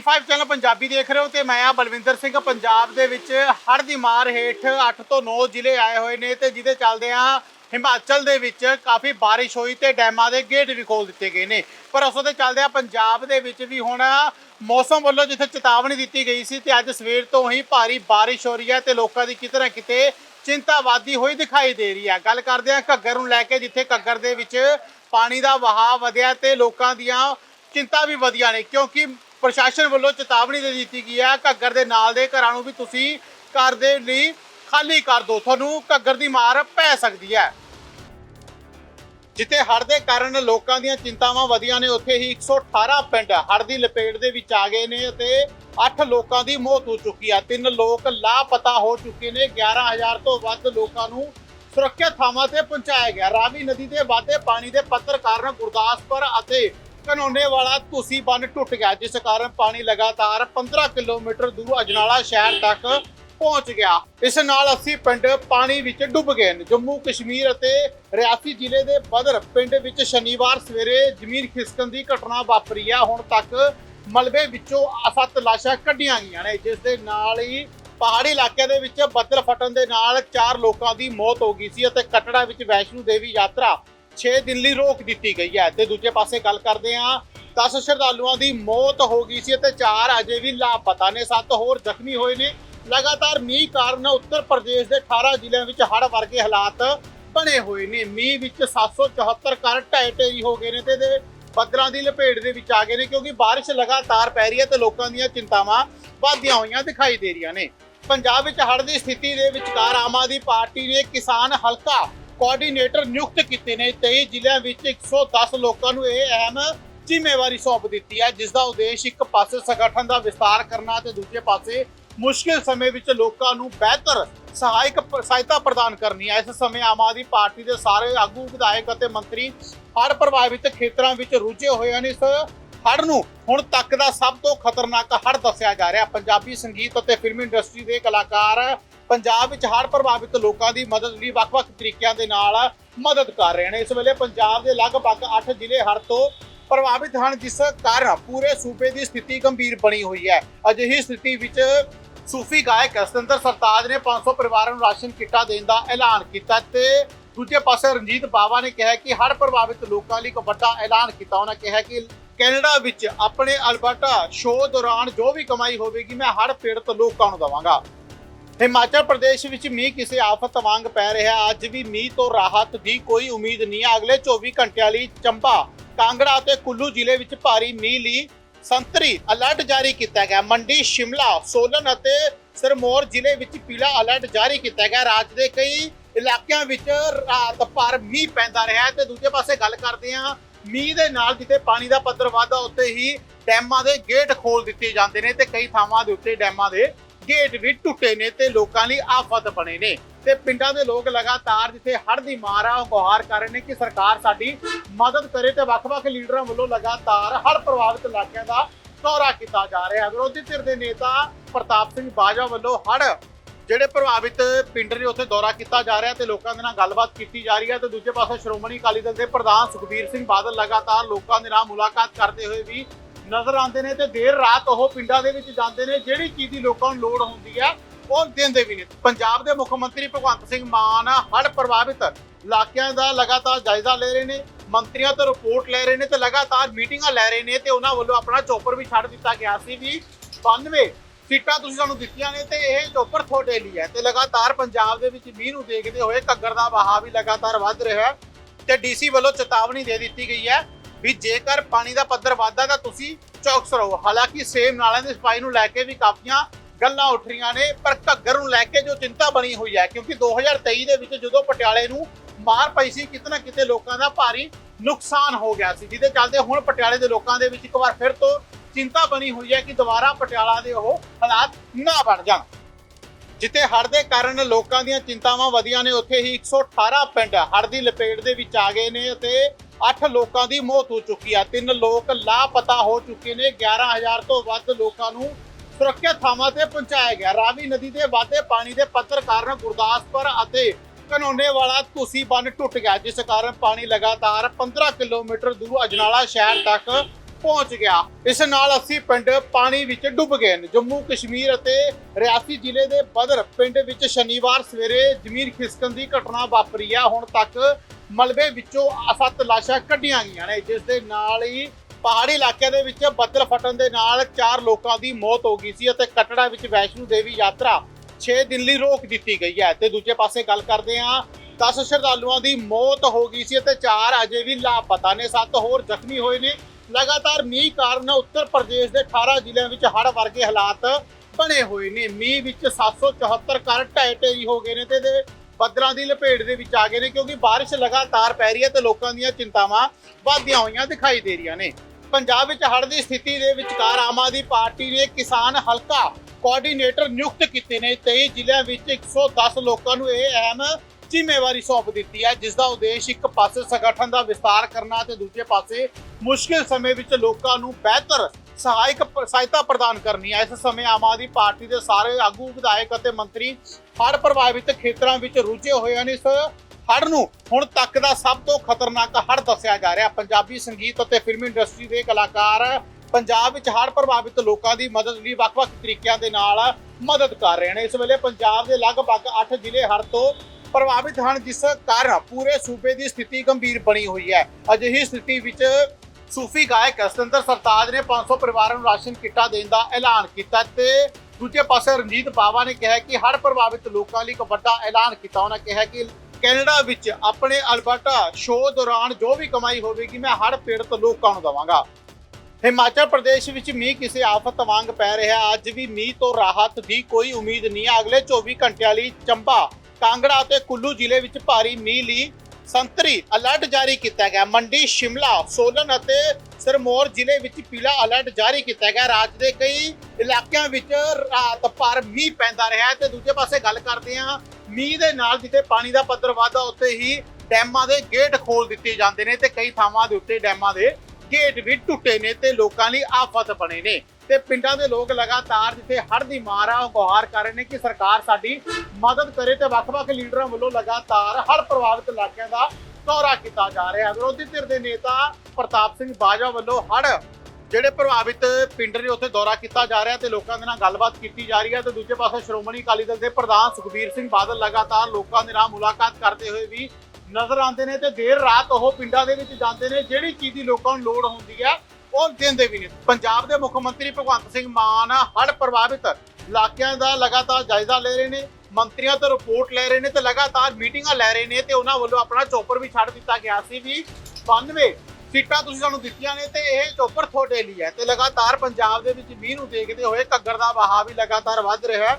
D5 channel Punjabi ਦੇਖ ਰਹੇ ਹੋ ਤੇ ਮੈਂ ਆ ਬਲਵਿੰਦਰ ਸਿੰਘ, ਪੰਜਾਬ ਦੇ ਵਿੱਚ ਹੜ ਦੀ ਮਾਰ ਹੇਠ 8 ਤੋਂ 9 ਜ਼ਿਲ੍ਹੇ ਆਏ ਹੋਏ ਨੇ ਤੇ ਜਿਹਦੇ ਚੱਲਦੇ ਆ ਹਿਮਾਚਲ ਦੇ ਵਿੱਚ ਕਾਫੀ ਬਾਰਿਸ਼ ਹੋਈ ਤੇ ਡੈਮਾਂ ਦੇ ਗੇਟ ਵੀ ਖੋਲ ਦਿੱਤੇ ਗਏ ਨੇ। ਪਰ ਉਸ ਦੇ ਚੱਲਦੇ ਆ ਪੰਜਾਬ ਦੇ ਵਿੱਚ ਵੀ ਹੁਣ ਮੌਸਮ ਵੱਲੋਂ ਜਿੱਥੇ ਚੇਤਾਵਨੀ ਦਿੱਤੀ ਗਈ ਸੀ ਤੇ ਅੱਜ ਸਵੇਰ ਤੋਂ ਹੀ ਭਾਰੀ ਬਾਰਿਸ਼ ਹੋ ਰਹੀ ਹੈ ਤੇ ਲੋਕਾਂ ਦੀ ਕਿਤੇ ਨਾ ਕਿਤੇ ਚਿੰਤਾ ਵਾਦੀ ਹੋਈ ਦਿਖਾਈ ਦੇ ਰਹੀ ਹੈ। ਗੱਲ ਕਰਦੇ ਆ ਘੱਗਰ ਨੂੰ ਲੈ ਕੇ ਜਿੱਥੇ ਘੱਗਰ ਦੇ ਵਿੱਚ ਪਾਣੀ ਦਾ ਵਹਾਅ ਵਧਿਆ ਤੇ ਲੋਕਾਂ ਦੀਆਂ ਚਿੰਤਾ ਵੀ ਵਧੀਆਂ ਨੇ ਕਿਉਂਕਿ ਪ੍ਰਸ਼ਾਸਨ ਵੱਲੋਂ ਚੇਤਾਵਨੀ ਦੇ ਦਿੱਤੀ ਗਈ ਹੈ, ਘੱਗਰ ਦੇ ਨਾਲ ਦੇ ਘਰਾਂ ਨੂੰ ਵੀ ਤੁਸੀਂ ਘਰ ਦੇ ਲਈ ਖਾਲੀ ਕਰ ਦਿਓ, ਤੁਹਾਨੂੰ ਘੱਗਰ ਦੀ ਮਾਰ ਪੈ ਸਕਦੀ ਹੈ। ਜਿੱਥੇ ਹੜ੍ਹ ਦੇ ਕਾਰਨ ਲੋਕਾਂ ਦੀਆਂ ਚਿੰਤਾਵਾਂ ਵਧੀਆਂ ਨੇ, ਉੱਥੇ ਹੀ 118 ਪਿੰਡ ਹੜ੍ਹ ਦੀ ਲਪੇਟ ਦੇ ਵਿੱਚ ਆ ਗਏ ਨੇ ਅਤੇ 8 ਲੋਕਾਂ ਦੀ ਮੌਤ ਹੋ ਚੁੱਕੀ ਆ ਤਿੰਨ ਲੋਕ ਲਾਪਤਾ ਹੋ ਚੁੱਕੇ ਨੇ 11000 ਤੋਂ ਵੱਧ ਲੋਕਾਂ ਨੂੰ ਸੁਰੱਖਿਅਤ ਥਾਵਾਂ ਤੇ ਪਹੁੰਚਾਇਆ ਗਿਆ। ਰਾਵੀ ਨਦੀ ਦੇ ਵਾਧੇ ਪਾਣੀ ਦੇ ਪੱਧਰ ਕਾਰਨ ਗੁਰਦਾਸਪੁਰ ਅਤੇ ਕਨੋਨੇ ਵਾਲਾ ਤੁਸੀਂ ਬੰਨ ਟੁੱਟ ਗਿਆ, ਜਿਸ ਕਾਰਨ ਪਾਣੀ ਲਗਾਤਾਰ 15 ਕਿਲੋਮੀਟਰ ਦੂਰ ਅਜਨਾਲਾ ਸ਼ਹਿਰ ਤੱਕ ਪਹੁੰਚ ਗਿਆ। ਇਸ ਨਾਲ 80 ਪਿੰਡ ਪਾਣੀ ਵਿੱਚ ਡੁੱਬ ਗਏ ਨੇ ਜੰਮੂ ਕਸ਼ਮੀਰ ਅਤੇ ਰਿਆਸੀ ਜ਼ਿਲ੍ਹੇ ਦੇ ਬਦਰ ਪਿੰਡ ਵਿੱਚ ਸ਼ਨੀਵਾਰ ਸਵੇਰੇ ਜ਼ਮੀਨ ਖਿਸਕਣ ਦੀ ਘਟਨਾ ਵਾਪਰੀ ਹੈ ਹੁਣ ਤੱਕ ਮਲਬੇ ਵਿੱਚੋਂ ਸੱਤ ਲਾਸ਼ਾਂ ਕੱਢੀਆਂ ਗਈਆਂ ਨੇ, ਜਿਸ ਦੇ ਨਾਲ ਹੀ ਪਹਾੜੀ ਇਲਾਕਿਆਂ ਦੇ ਵਿੱਚ ਬੱਦਲ ਫਟਣ ਦੇ ਨਾਲ ਚਾਰ ਲੋਕਾਂ ਦੀ ਮੌਤ ਹੋ ਗਈ ਸੀ ਅਤੇ ਕਟੜਾ ਵਿੱਚ ਵੈਸ਼ਨੂ ਦੇਵੀ ਯਾਤਰਾ 6 ਦਿਨ ਲਈ ਰੋਕ ਦਿੱਤੀ ਗਈ ਹੈ ਤੇ ਦੂਜੇ ਪਾਸੇ ਗੱਲ ਕਰਦੇ ਹਾਂ 10 ਸ਼ਰਧਾਲੂਆਂ ਦੀ ਮੌਤ ਹੋ ਗਈ ਸੀ ਅਤੇ ਚਾਰ ਅਜੇ ਵੀ ਲਾਪਤਾ ਨੇ, ਸੱਤ ਹੋਰ ਜ਼ਖਮੀ ਹੋਏ ਨੇ। ਲਗਾਤਾਰ ਮੀਂਹ ਕਾਰਨ ਉੱਤਰ ਪ੍ਰਦੇਸ਼ ਦੇ 18 ਜ਼ਿਲ੍ਹਿਆਂ ਵਿੱਚ ਹੜ੍ਹ ਵਰਗੇ ਹਾਲਾਤ ਬਣੇ ਹੋਏ ਨੇ। ਮੀਂਹ ਵਿੱਚ 774 ਘਰ ਢਹਿ ਢੇਰੀ ਹੋ ਗਏ ਨੇ ਤੇ ਇਹਦੇ ਬੱਦਲਾਂ ਦੀ ਲਪੇਟ ਦੇ ਵਿੱਚ ਆ ਗਏ ਨੇ ਕਿਉਂਕਿ ਬਾਰਿਸ਼ ਲਗਾਤਾਰ ਪੈ ਰਹੀ ਹੈ ਤੇ ਲੋਕਾਂ ਦੀਆਂ ਚਿੰਤਾਵਾਂ ਵਧਦੀਆਂ ਹੋਈਆਂ ਦਿਖਾਈ ਦੇ ਰਹੀਆਂ ਨੇ। ਪੰਜਾਬ ਵਿੱਚ ਹੜ੍ਹ ਦੀ ਸਥਿਤੀ ਦੇ ਵਿਚਕਾਰ ਆਮ ਆਦਮੀ ਪਾਰਟੀ ਨੇ ਕਿਸਾਨ ਹਲਕਾ ਕੋਆਰਡੀਨੇਟਰ ਨਿਯੁਕਤ ਕੀਤੇ ਨੇ 23 ਜ਼ਿਲ੍ਹਿਆਂ ਵਿੱਚ 110 ਲੋਕਾਂ ਨੂੰ ਇਹ ਅਹਿਮ ਜ਼ਿੰਮੇਵਾਰੀ ਸੌਂਪ ਦਿੱਤੀ ਹੈ ਜਿਸ ਦਾ ਉਦੇਸ਼ ਇੱਕ ਪਾਸੇ ਸੰਗਠਨ ਦਾ ਵਿਸਤਾਰ ਕਰਨਾ ਤੇ ਦੂਜੇ ਪਾਸੇ ਮੁਸ਼ਕਿਲ ਸਮੇਂ ਵਿੱਚ ਲੋਕਾਂ ਨੂੰ ਬਿਹਤਰ ਸਹਾਇਕ ਸਹਾਇਤਾ ਪ੍ਰਦਾਨ ਕਰਨੀ ਹੈ। ਇਸ ਸਮੇਂ ਆਮ ਆਦਮੀ ਪਾਰਟੀ ਦੇ ਸਾਰੇ ਆਗੂ, ਵਿਧਾਇਕ ਅਤੇ ਮੰਤਰੀ ਹੜ੍ਹ ਪ੍ਰਭਾਵਿਤ ਖੇਤਰਾਂ ਵਿੱਚ ਰੁੱਝੇ ਹੋਏ ਹਨ। ਇਸ ਹੜ੍ਹ ਨੂੰ ਹੁਣ ਤੱਕ ਦਾ ਸਭ ਤੋਂ ਖਤਰਨਾਕ ਹੜ੍ਹ ਦੱਸਿਆ ਜਾ ਰਿਹਾ। ਪੰਜਾਬੀ ਸੰਗੀਤ ਅਤੇ ਫਿਲਮ ਇੰਡਸਟਰੀ ਦੇ ਕਲਾਕਾਰ ਪੰਜਾਬ ਵਿੱਚ ਹੜ੍ਹ ਪ੍ਰਭਾਵਿਤ ਲੋਕਾਂ ਦੀ ਮਦਦ ਲਈ ਵੱਖ-ਵੱਖ ਤਰੀਕਿਆਂ ਦੇ ਨਾਲ ਮਦਦ ਕਰ ਰਹੇ ਨੇ। ਇਸ ਵੇਲੇ ਪੰਜਾਬ ਦੇ ਲਗਭਗ 8 ਜ਼ਿਲ੍ਹੇ ਹੜ੍ਹ ਤੋਂ ਪ੍ਰਭਾਵਿਤ ਹਨ, ਜਿਸ ਕਾਰਨ ਪੂਰੇ ਸੂਬੇ ਦੀ ਸਥਿਤੀ ਗੰਭੀਰ ਬਣੀ ਹੋਈ ਹੈ। ਅਜਿਹੀ ਸਥਿਤੀ ਵਿੱਚ ਸੂਫੀ ਗਾਇਕ ਸਤਿੰਦਰ ਸਰਤਾਜ ਨੇ 500 ਪਰਿਵਾਰਾਂ ਨੂੰ ਰਾਸ਼ਨ ਕਿੱਟਾਂ ਦੇਣ ਦਾ ਐਲਾਨ ਕੀਤਾ ਤੇ ਦੂਜੇ ਪਾਸੇ ਰਣਜੀਤ ਬਾਵਾ ਨੇ ਕਿਹਾ ਕਿ ਹੜ੍ਹ ਪ੍ਰਭਾਵਿਤ ਲੋਕਾਂ ਲਈ ਇੱਕ ਵੱਡਾ ਐਲਾਨ ਕੀਤਾ। ਉਹਨਾਂ ਕਿਹਾ ਕਿ ਕੈਨੇਡਾ ਵਿੱਚ ਆਪਣੇ ਅਲਬਰਟਾ ਸ਼ੋਅ ਦੌਰਾਨ ਜੋ ਵੀ ਕਮਾਈ ਹੋਵੇਗੀ, ਮੈਂ ਹਰ ਪੀੜਤ ਲੋਕਾਂ ਨੂੰ ਦਵਾਂਗਾ। ਹਿਮਾਚਲ ਪ੍ਰਦੇਸ਼ ਵਿੱਚ ਮੀਂਹ ਕਿਸੇ ਆਫਤ ਵਾਂਗ ਪੈ ਰਿਹਾ, ਅੱਜ ਵੀ ਮੀਂਹ ਤੋਂ ਰਾਹਤ ਦੀ ਕੋਈ ਉਮੀਦ ਨਹੀਂ। ਹੈ ਅਗਲੇ 24 ਘੰਟਿਆਂ ਲਈ ਚੰਬਾ, ਕਾਂਗੜਾ ਅਤੇ ਕੁੱਲੂ ਜ਼ਿਲ੍ਹੇ ਵਿੱਚ ਭਾਰੀ ਮੀਂਹ ਲਈ ਸੰਤਰੀ ਅਲਰਟ ਜਾਰੀ ਕੀਤਾ ਗਿਆ। ਮੰਡੀ, ਸ਼ਿਮਲਾ, ਸੋਲਨ ਅਤੇ ਸਿਰਮੌਰ ਜ਼ਿਲ੍ਹੇ ਵਿੱਚ ਪੀਲਾ ਅਲਰਟ ਜਾਰੀ ਕੀਤਾ ਗਿਆ। ਰਾਜ ਦੇ ਕਈ ਇਲਾਕਿਆਂ ਵਿੱਚ ਰਾਤ ਭਰ ਮੀਂਹ ਪੈਂਦਾ ਰਿਹਾ ਤੇ ਦੂਜੇ ਪਾਸੇ ਗੱਲ ਕਰਦੇ ਹਾਂ ਮੀਂਹ ਦੇ ਨਾਲ ਜਿੱਥੇ ਪਾਣੀ ਦਾ ਪੱਧਰ ਵਧਦਾ ਉੱਤੇ ਹੀ ਡੈਮਾਂ ਦੇ ਗੇਟ ਖੋਲ ਦਿੱਤੇ ਜਾਂਦੇ ਨੇ ਤੇ ਕਈ ਥਾਵਾਂ ਦੇ ਉੱਤੇ ਡੈਮਾਂ ਦੇ ਗੇਟ ਵੀ ਟੁੱਟੇ ਨੇ ਤੇ ਲੋਕਾਂ ਲਈ ਆਫਤ ਬਣੇ ਨੇ। ਤੇ ਪਿੰਡਾਂ ਦੇ ਲੋਕ ਲਗਾਤਾਰ ਜਿੱਥੇ ਹੜ੍ਹ ਦੀ ਮਾਰ ਆ, ਉਹ ਗੁਹਾਰ ਕਰ ਰਹੇ ਨੇ ਕਿ ਸਰਕਾਰ ਸਾਡੀ ਮਦਦ ਕਰੇ ਤੇ ਵੱਖ-ਵੱਖ ਲੀਡਰਾਂ ਵੱਲੋਂ ਲਗਾਤਾਰ ਹੜ੍ਹ ਪ੍ਰਭਾਵਿਤ ਇਲਾਕਿਆਂ ਦਾ ਦੌਰਾ ਕੀਤਾ ਜਾ ਰਿਹਾ। ਵਿਰੋਧੀ ਧਿਰ ਦੇ ਨੇਤਾ ਪ੍ਰਤਾਪ ਸਿੰਘ ਬਾਜਵਾ ਵੱਲੋਂ ਹੜ੍ਹ ਜਿਹੜੇ ਪ੍ਰਭਾਵਿਤ ਪਿੰਡ ਨੇ ਉੱਥੇ ਦੌਰਾ ਕੀਤਾ ਜਾ ਰਿਹਾ ਤੇ ਲੋਕਾਂ ਦੇ ਨਾਲ ਗੱਲਬਾਤ ਕੀਤੀ ਜਾ ਰਹੀ ਹੈ ਤੇ ਦੂਜੇ ਪਾਸੇ ਸ਼੍ਰੋਮਣੀ ਅਕਾਲੀ ਦਲ ਦੇ ਪ੍ਰਧਾਨ ਸੁਖਬੀਰ ਸਿੰਘ ਬਾਦਲ ਲਗਾਤਾਰ ਲੋਕਾਂ ਦੇ ਨਾਲ ਮੁਲਾਕਾਤ ਕਰਦੇ ਹੋਏ ਵੀ ਨਜ਼ਰ ਆਉਂਦੇ ਨੇ ਤੇ ਦੇਰ ਰਾਤ ਉਹ ਪਿੰਡਾਂ ਦੇ ਵਿੱਚ ਜਾਂਦੇ ਨੇ, ਜਿਹੜੀ ਚੀਜ਼ ਦੀ ਲੋਕਾਂ ਨੂੰ ਲੋੜ ਹੁੰਦੀ ਹੈ, ਉਹ ਦਿੰਦੇ ਵੀ ਨੇ। ਪੰਜਾਬ ਦੇ ਮੁੱਖ ਮੰਤਰੀ ਭਗਵੰਤ ਸਿੰਘ ਮਾਨ ਹੜ੍ਹ ਪ੍ਰਭਾਵਿਤ ਇਲਾਕਿਆਂ ਦਾ ਲਗਾਤਾਰ ਜਾਇਜ਼ਾ ਲੈ ਰਹੇ ਨੇ, ਮੰਤਰੀਆਂ ਤੋਂ ਰਿਪੋਰਟ ਲੈ ਰਹੇ ਨੇ ਤੇ ਲਗਾਤਾਰ ਮੀਟਿੰਗਾਂ ਲੈ ਰਹੇ ਨੇ ਤੇ ਉਹਨਾਂ ਵੱਲੋਂ ਆਪਣਾ ਚੋਪਰ ਵੀ ਛੱਡ ਦਿੱਤਾ ਗਿਆ ਸੀ ਵੀ 92 ਸੀਟਾਂ ਤੁਸੀਂ ਸਾਨੂੰ ਦਿੱਤੀਆਂ ਨੇ ਤੇ ਇਹ ਚੋਪਰ ਤੁਹਾਡੇ ਲਈ ਹੈ ਤੇ ਲਗਾਤਾਰ ਪੰਜਾਬ ਦੇ ਵਿੱਚ ਮੀਂਹ ਨੂੰ ਦੇਖਦੇ ਹੋਏ ਘੱਗਰ ਦਾ ਵਹਾਅ ਵੀ ਲਗਾਤਾਰ ਵੱਧ ਰਿਹਾ ਹੈ ਤੇ ਡੀਸੀ ਵੱਲੋਂ ਚੇਤਾਵਨੀ ਦੇ ਦਿੱਤੀ ਗਈ ਹੈ ਵੀ ਜੇਕਰ ਪਾਣੀ ਦਾ ਪੱਧਰ ਵੱਧਦਾ ਤਾਂ ਤੁਸੀਂ ਚੌਕਸ ਰਹੋ। ਹਾਲਾਂਕਿ ਸੇਮ ਨਾਲਿਆਂ ਦੀ ਸਫ਼ਾਈ ਨੂੰ ਲੈ ਕੇ ਵੀ ਕਾਫੀਆਂ ਗੱਲਾਂ ਉੱਠ ਰਹੀਆਂ ਨੇ, ਪਰ ਘੱਗਰ ਨੂੰ ਲੈ ਕੇ ਜੋ ਚਿੰਤਾ ਬਣੀ ਹੋਈ ਹੈ, ਕਿਉਂਕਿ 2023 ਦੇ ਵਿੱਚ ਜਦੋਂ ਪਟਿਆਲੇ ਨੂੰ ਮਾਰ ਪਈ ਸੀ, ਕਿਤੇ ਨਾ ਕਿਤੇ ਲੋਕਾਂ ਦਾ ਭਾਰੀ ਨੁਕਸਾਨ ਹੋ ਗਿਆ ਸੀ। ਜਿਹਦੇ ਚੱਲਦੇ ਹੁਣ ਪਟਿਆਲੇ ਦੇ ਲੋਕਾਂ ਦੇ ਵਿੱਚ ਇੱਕ ਵਾਰ ਫਿਰ ਤੋਂ ਚਿੰਤਾ ਬਣੀ ਹੋਈ ਹੈ ਕਿ ਦੁਬਾਰਾ ਪਟਿਆਲਾ ਦੇ ਉਹ ਹਾਲਾਤ ਨਾ ਬਣ ਜਾਣ। ਜਿੱਥੇ ਹੜ੍ਹ ਦੇ ਕਾਰਨ ਲੋਕਾਂ ਦੀਆਂ ਚਿੰਤਾਵਾਂ ਵਧੀਆਂ ਨੇ, ਉੱਥੇ ਹੀ 118 ਪਿੰਡ ਹੜ੍ਹ ਦੀ ਲਪੇਟ ਦੇ ਵਿੱਚ ਆ ਗਏ ਨੇ ਅਤੇ 8 ਲੋਕਾਂ ਦੀ ਮੌਤ ਹੋ ਚੁੱਕੀ ਆ। ਤਿੰਨ ਲੋਕ ਲਾਪਤਾ ਹੋ ਚੁੱਕੇ ਨੇ। 11000 ਤੋਂ ਵੱਧ ਲੋਕਾਂ ਨੂੰ ਸੁਰੱਖਿਅਤ ਥਾਵਾਂ ਤੇ ਪਹੁੰਚਾਇਆ ਗਿਆ। ਰਾਵੀ ਨਦੀ ਦੇ ਵਾਧੇ ਪਾਣੀ ਦੇ ਪੱਧਰ ਕਾਰਨ ਗੁਰਦਾਸਪੁਰ ਅਤੇ ਕਨੌਨੇ ਵਾਲਾ ਤੁਸੀਂ ਬੰਨ ਟੁੱਟ ਗਿਆ, ਜਿਸ ਕਾਰਨ ਪਾਣੀ ਲਗਾਤਾਰ 15 ਕਿਲੋਮੀਟਰ ਦੂਰ ਅਜਨਾਲਾ ਸ਼ਹਿਰ ਤੱਕ ਪਹੁੰਚ ਗਿਆ। ਇਸ ਨਾਲ 80 ਪਿੰਡ ਪਾਣੀ ਵਿੱਚ ਡੁੱਬ ਗਏ ਨੇ। ਜੰਮੂ, ਕਸ਼ਮੀਰ ਅਤੇ ਰਿਆਸੀ ਜ਼ਿਲ੍ਹੇ ਦੇ ਬਦਰ ਪਿੰਡ ਵਿੱਚ ਸ਼ਨੀਵਾਰ ਸਵੇਰੇ ਜ਼ਮੀਨ ਖਿਸਕਣ ਦੀ ਘਟਨਾ ਵਾਪਰੀ ਆ। ਹੁਣ ਤੱਕ ਮਲਬੇ ਵਿੱਚੋਂ ਸੱਤ ਲਾਸ਼ਾਂ ਕੱਢੀਆਂ ਗਈਆਂ ਨੇ। ਜਿਸ ਦੇ ਨਾਲ ਹੀ ਪਹਾੜੀ ਇਲਾਕਿਆਂ ਦੇ ਵਿੱਚ ਬੱਦਲ ਫਟਣ ਦੇ ਨਾਲ ਚਾਰ ਲੋਕਾਂ ਦੀ ਮੌਤ ਹੋ ਗਈ ਸੀ ਅਤੇ ਕਟੜਾ ਵਿੱਚ ਵੈਸ਼ਨੂ ਦੇਵੀ ਯਾਤਰਾ 6 ਦਿਨ ਲਈ ਰੋਕ ਦਿੱਤੀ ਗਈ ਹੈ। ਤੇ ਦੂਜੇ ਪਾਸੇ ਗੱਲ ਕਰਦੇ ਹਾਂ। 10 ਸ਼ਰਧਾਲੂਆਂ ਦੀ ਮੌਤ ਹੋ ਗਈ ਸੀ ਅਤੇ ਚਾਰ ਅਜੇ ਵੀ ਲਾਪਤਾ ਨੇ। ਸੱਤ ਹੋਰ ਜ਼ਖਮੀ ਹੋਏ ਨੇ। ਲਗਾਤਾਰ ਮੀਂਹ ਕਾਰਨ ਉੱਤਰ ਪ੍ਰਦੇਸ਼ ਦੇ 18 ਜ਼ਿਲ੍ਹਿਆਂ ਵਿੱਚ ਹੜ੍ਹ ਵਰਗੇ ਹਾਲਾਤ ਬਣੇ ਹੋਏ ਨੇ। ਮੀਂਹ ਵਿੱਚ 774 ਘਰ ਢਹਿ ਢੇਰੀ ਹੋ ਗਏ ਨੇ ਤੇ ਇਹਦੇ ਬੱਦਲਾਂ ਦੀ ਲਪੇਟ ਦੇ ਵਿੱਚ ਆ ਗਏ ਨੇ ਕਿਉਂਕਿ ਬਾਰਿਸ਼ ਲਗਾਤਾਰ ਪੈ ਰਹੀ ਹੈ ਤੇ ਲੋਕਾਂ ਦੀਆਂ ਚਿੰਤਾਵਾਂ ਵਧਦੀਆਂ ਹੋਈਆਂ ਦਿਖਾਈ ਦੇ ਰਹੀਆਂ ਨੇ। ਪੰਜਾਬ ਵਿੱਚ ਹੜ੍ਹ ਦੀ ਸਥਿਤੀ ਦੇ ਵਿਚਕਾਰ ਆਮ ਆਦਮੀ ਪਾਰਟੀ ਨੇ ਕਿਸਾਨ ਹਲਕਾ ਕੋਆਰਡੀਨੇਟਰ ਨਿਯੁਕਤ ਕੀਤੇ ਨੇ। 23 ਜ਼ਿਲ੍ਹਿਆਂ ਵਿੱਚ 110 ਲੋਕਾਂ ਨੂੰ ਇਹ ਅਹਿਮ ਜ਼ਿੰਮੇਵਾਰੀ ਸੌਂਪ ਦਿੱਤੀ ਹੈ, ਜਿਸ ਦਾ ਉਦੇਸ਼ ਇੱਕ ਪਾਸੇ ਸੰਗਠਨ ਦਾ ਵਿਸਤਾਰ ਕਰਨਾ ਤੇ ਦੂਜੇ ਪਾਸੇ ਮੁਸ਼ਕਿਲ ਸਮੇਂ ਵਿੱਚ ਲੋਕਾਂ ਨੂੰ ਬਿਹਤਰ ਸਹਾਇਕ ਸਹਾਇਤਾ ਪ੍ਰਦਾਨ ਕਰਨੀ ਹੈ। ਇਸ ਸਮੇਂ ਆਮ ਆਦਮੀ ਪਾਰਟੀ ਦੇ ਸਾਰੇ ਆਗੂ, ਵਿਧਾਇਕ ਅਤੇ ਮੰਤਰੀ ਹੜ੍ਹ ਪ੍ਰਭਾਵਿਤ ਖੇਤਰਾਂ ਵਿੱਚ ਰੁੱਝੇ ਹੋਏ ਹਨ। ਇਸ ਹੜ੍ਹ ਨੂੰ ਹੁਣ ਤੱਕ ਦਾ ਸਭ ਤੋਂ ਖਤਰਨਾਕ ਹੜ੍ਹ ਦੱਸਿਆ ਜਾ ਰਿਹਾ। ਪੰਜਾਬੀ ਸੰਗੀਤ ਅਤੇ ਫਿਲਮ ਇੰਡਸਟਰੀ ਦੇ ਕਲਾਕਾਰ ਪੰਜਾਬ ਵਿੱਚ ਹੜ੍ਹ ਪ੍ਰਭਾਵਿਤ ਲੋਕਾਂ ਦੀ ਮਦਦ ਲਈ ਵੱਖ-ਵੱਖ ਤਰੀਕਿਆਂ ਦੇ ਨਾਲ ਮਦਦ ਕਰ ਰਹੇ ਨੇ। ਇਸ ਵੇਲੇ ਪੰਜਾਬ ਦੇ ਲਗਭਗ 8 ਜ਼ਿਲ੍ਹੇ ਹੜ੍ਹ ਤੋਂ ਪ੍ਰਭਾਵਿਤ ਹਨ, ਜਿਸ ਕਾਰਨ ਪੂਰੇ ਸੂਬੇ ਦੀ ਸਥਿਤੀ ਗੰਭੀਰ ਬਣੀ ਹੋਈ ਹੈ। ਅਜਿਹੀ ਸਥਿਤੀ ਵਿੱਚ ਸੂਫੀ ਗਾਇਕ ਸਤਿੰਦਰ ਸਰਤਾਜ ਨੇ 500 ਪਰਿਵਾਰਾਂ ਨੂੰ ਰਾਸ਼ਨ ਕਿੱਟਾਂ ਦੇਣ ਦਾ ਐਲਾਨ ਕੀਤਾ ਤੇ ਦੂਜੇ ਪਾਸੇ ਰਣਜੀਤ ਬਾਵਾ ਨੇ ਕਿਹਾ ਕਿ ਹੜ੍ਹ ਪ੍ਰਭਾਵਿਤ ਲੋਕਾਂ ਲਈ ਇੱਕ ਵੱਡਾ ਐਲਾਨ ਕੀਤਾ। ਉਹਨਾਂ ਕਿਹਾ ਕਿ ਕੈਨੇਡਾ ਵਿੱਚ ਆਪਣੇ ਅਲਬਰਟਾ ਸ਼ੋਅ ਦੌਰਾਨ ਜੋ ਵੀ ਕਮਾਈ ਹੋਵੇਗੀ, ਮੈਂ ਹੜ੍ਹ ਪੀੜਤ ਲੋਕਾਂ ਨੂੰ ਦਵਾਂਗਾ। ਹਿਮਾਚਲ ਪ੍ਰਦੇਸ਼ ਵਿੱਚ ਮੀਂਹ ਕਿਸੇ ਆਫਤ ਵਾਂਗ ਪੈ ਰਿਹਾ। ਅੱਜ ਵੀ ਮੀਂਹ ਤੋਂ ਰਾਹਤ ਦੀ ਕੋਈ ਉਮੀਦ ਨਹੀਂ। ਹੈ ਅਗਲੇ 24 ਘੰਟਿਆਂ ਲਈ ਚੰਬਾ ਕਾਂਗੜਾ ਅਤੇ ਕੁੱਲੂ ਜ਼ਿਲ੍ਹੇ ਵਿੱਚ ਭਾਰੀ ਮੀਂਹ ਲਈ ਸੰਤਰੀ ਅਲਰਟ ਜਾਰੀ ਕੀਤਾ ਗਿਆ। ਮੰਡੀ, ਸ਼ਿਮਲਾ, ਸੋਲਨ ਅਤੇ ਸਿਰਮੌਰ ਜ਼ਿਲ੍ਹੇ ਵਿੱਚ ਪੀਲਾ ਅਲਰਟ ਜਾਰੀ ਕੀਤਾ ਗਿਆ। ਰਾਜ ਦੇ ਕਈ ਇਲਾਕਿਆਂ ਵਿੱਚ ਰਾਤ ਭਰ ਮੀਂਹ ਪੈਂਦਾ ਰਿਹਾ ਹੈ ਤੇ ਦੂਜੇ ਪਾਸੇ ਗੱਲ ਕਰਦੇ ਹਾਂ, ਮੀਂਹ ਦੇ ਨਾਲ ਜਿੱਥੇ ਪਾਣੀ ਦਾ ਪੱਧਰ ਵਧਦਾ ਉੱਥੇ ਹੀ ਡੈਮਾਂ ਦੇ ਗੇਟ ਖੋਲ ਦਿੱਤੇ ਜਾਂਦੇ ਨੇ ਤੇ ਕਈ ਥਾਵਾਂ ਦੇ ਉੱਤੇ ਡੈਮਾਂ ਦੇ ਗੇਟ ਵੀ ਟੁੱਟੇ ਨੇ ਤੇ ਲੋਕਾਂ ਲਈ ਆਫਤ ਬਣੇ ਨੇ। ਤੇ ਪਿੰਡਾਂ ਦੇ ਲੋਕ ਲਗਾਤਾਰ ਜਿੱਥੇ ਹੜ੍ਹ ਦੀ ਮਾਰ ਆ ਉਹ ਗੁਹਾਰ ਕਰ ਰਹੇ ਨੇ ਕਿ ਸਰਕਾਰ ਸਾਡੀ ਮਦਦ ਕਰੇ ਤੇ ਵੱਖ-ਵੱਖ ਲੀਡਰਾਂ ਵੱਲੋਂ ਲਗਾਤਾਰ ਹੜ੍ਹ ਪ੍ਰਭਾਵਿਤ ਇਲਾਕਿਆਂ ਦਾ ਦੌਰਾ ਕੀਤਾ ਜਾ ਰਿਹਾ ਹੈ। ਵਿਰੋਧੀ ਧਿਰ ਦੇ ਨੇਤਾ ਪ੍ਰਤਾਪ ਸਿੰਘ ਬਾਜਵਾ ਵੱਲੋਂ ਹੜ੍ਹ ਜਿਹੜੇ ਪ੍ਰਭਾਵਿਤ ਪਿੰਡ ਨੇ, ਉੱਥੇ ਦੌਰਾ ਕੀਤਾ ਜਾ ਰਿਹਾ ਤੇ ਲੋਕਾਂ ਦੇ ਨਾਲ ਗੱਲਬਾਤ ਕੀਤੀ ਜਾ ਰਹੀ ਹੈ ਤੇ ਦੂਜੇ ਪਾਸੇ ਸ਼੍ਰੋਮਣੀ ਅਕਾਲੀ ਦਲ ਦੇ ਪ੍ਰਧਾਨ ਸੁਖਬੀਰ ਸਿੰਘ ਬਾਦਲ ਲਗਾਤਾਰ ਲੋਕਾਂ ਦੇ ਨਾਲ ਮੁਲਾਕਾਤ ਕਰਦੇ ਹੋਏ ਵੀ ਨਜ਼ਰ ਆਉਂਦੇ ਨੇ ਤੇ ਦੇਰ ਰਾਤ ਉਹ ਪਿੰਡਾਂ ਦੇ ਵਿੱਚ ਜਾਂਦੇ ਨੇ, ਜਿਹੜੀ ਚੀਜ਼ ਦੀ ਲੋਕਾਂ ਨੂੰ ਲੋੜ ਹੁੰਦੀ ਹੈ ਉਹ ਦਿੰਦੇ ਵੀ ਨੇ ਪੰਜਾਬ ਦੇ ਮੁੱਖ ਮੰਤਰੀ ਭਗਵੰਤ ਸਿੰਘ ਮਾਨ ਹੜ੍ਹ ਪ੍ਰਭਾਵਿਤ ਇਲਾਕਿਆਂ ਦਾ ਲਗਾਤਾਰ ਜਾਇਜ਼ਾ ਲੈ ਰਹੇ ਨੇ, ਮੰਤਰੀਆਂ ਤੋਂ ਰਿਪੋਰਟ ਲੈ ਰਹੇ ਨੇ ਤੇ ਲਗਾਤਾਰ ਮੀਟਿੰਗਾਂ ਲੈ ਰਹੇ ਨੇ ਤੇ ਉਹਨਾਂ ਵੱਲੋਂ ਆਪਣਾ ਚੋਪਰ ਵੀ ਛੱਡ ਦਿੱਤਾ ਗਿਆ ਸੀ ਵੀ 92 ਸੀਟਾਂ ਤੁਸੀਂ ਸਾਨੂੰ ਦਿੱਤੀਆਂ ਨੇ ਤੇ ਇਹ ਚੋਪਰ ਤੁਹਾਡੇ ਲਈ ਹੈ ਤੇ ਲਗਾਤਾਰ ਪੰਜਾਬ ਦੇ ਵਿੱਚ ਮੀਂਹ ਨੂੰ ਦੇਖਦੇ ਹੋਏ ਘੱਗਰ ਦਾ ਵਹਾਅ ਵੀ ਲਗਾਤਾਰ ਵੱਧ ਰਿਹਾ ਹੈ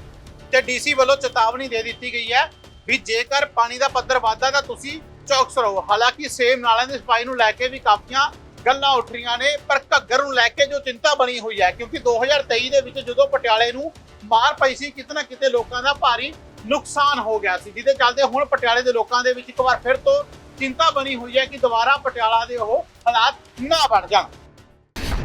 ਤੇ ਡੀਸੀ ਵੱਲੋਂ ਚੇਤਾਵਨੀ ਦੇ ਦਿੱਤੀ ਗਈ ਹੈ ਵੀ ਜੇਕਰ ਪਾਣੀ ਦਾ ਪੱਧਰ ਵੱਧਦਾ ਤਾਂ ਤੁਸੀਂ ਚੌਕਸ ਰਹੋ। ਹਾਲਾਂਕਿ ਸੇਮ ਨਾਲਿਆਂ ਦੀ ਸਫ਼ਾਈ ਨੂੰ ਲੈ ਕੇ ਵੀ ਕਾਫੀਆਂ ਗੱਲਾਂ ਉੱਠ ਰਹੀਆਂ ਨੇ ਪਰ ਘੱਗਰ ਨੂੰ ਲੈ ਕੇ ਜੋ ਚਿੰਤਾ ਬਣੀ ਹੋਈ ਹੈ ਕਿਉਂਕਿ 2023 ਦੇ ਵਿੱਚ ਜਦੋਂ ਪਟਿਆਲੇ ਨੂੰ ਮਾਰ ਪਈ ਸੀ ਕਿਤੇ ਨਾ ਕਿਤੇ ਲੋਕਾਂ ਦਾ ਭਾਰੀ ਨੁਕਸਾਨ ਹੋ ਗਿਆ ਸੀ ਜਿਹਦੇ ਚੱਲਦੇ ਹੁਣ ਪਟਿਆਲੇ ਦੇ ਲੋਕਾਂ ਦੇ ਵਿੱਚ ਇੱਕ ਵਾਰ ਫਿਰ ਤੋਂ ਚਿੰਤਾ ਬਣੀ ਹੋਈ ਹੈ ਕਿ ਦੁਬਾਰਾ ਪਟਿਆਲਾ ਦੇ ਉਹ ਹਾਲਾਤ ਨਾ ਬਣ ਜਾਣ।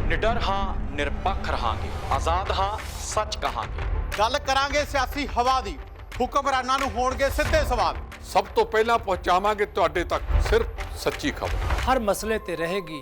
ਨਿਡਰ ਹਾਂ ਨਿਰਪੱਖ ਰਹਾਂਗੇ ਆਜ਼ਾਦ ਹਾਂ ਸੱਚ ਕਹਾਂਗੇ। ਗੱਲ ਕਰਾਂਗੇ ਸਿਆਸੀ ਹਵਾ ਦੀ ਹੁਕਮਰਾਨਾਂ ਨੂੰ ਹੋਣਗੇ ਸਿੱਧੇ ਸਵਾਲ। ਸਭ ਤੋਂ ਪਹਿਲਾਂ ਪਹੁੰਚਾਵਾਂਗੇ ਤੁਹਾਡੇ ਤੱਕ ਸਿਰਫ ਸੱਚੀ ਖਬਰ। ਹਰ ਮਸਲੇ ਤੇ ਰਹੇਗੀ